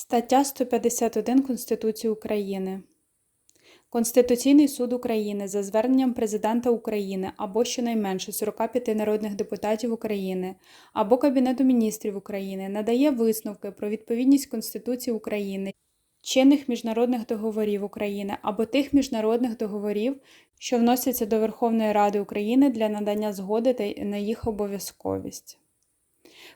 Стаття 151 Конституції України. Конституційний суд України за зверненням Президента України або щонайменше 45 народних депутатів України або Кабінету міністрів України надає висновки про відповідність Конституції України, чинних міжнародних договорів України або тих міжнародних договорів, що вносяться до Верховної Ради України для надання згоди на їх обов'язковість.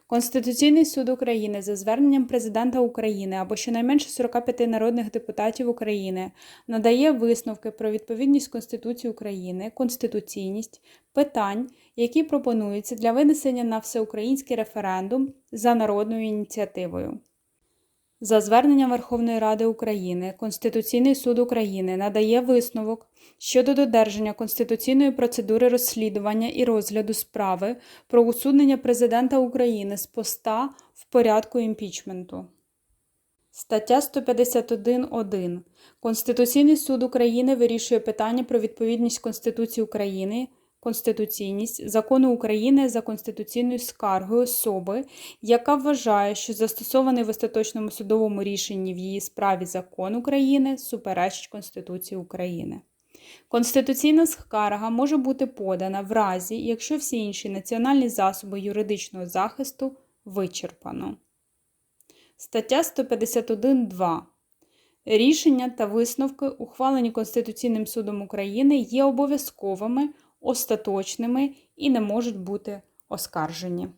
Конституційний суд України за зверненням Президента України або щонайменше 45 народних депутатів України надає висновки про відповідність Конституції України, конституційність питань, які пропонуються для винесення на всеукраїнський референдум за народною ініціативою. За зверненням Верховної Ради України Конституційний суд України надає висновок щодо додержання конституційної процедури розслідування і розгляду справи про усунення президента України з поста в порядку імпічменту. Стаття 151.1. Конституційний суд України вирішує питання про відповідність Конституції України, конституційність закону України за конституційною скаргою особи, яка вважає, що застосований в остаточному судовому рішенні в її справі закон України суперечить Конституції України. Конституційна скарга може бути подана в разі, якщо всі інші національні засоби юридичного захисту вичерпано. Стаття 151.2. Рішення та висновки, ухвалені Конституційним судом України, є обов'язковими, остаточними і не можуть бути оскаржені.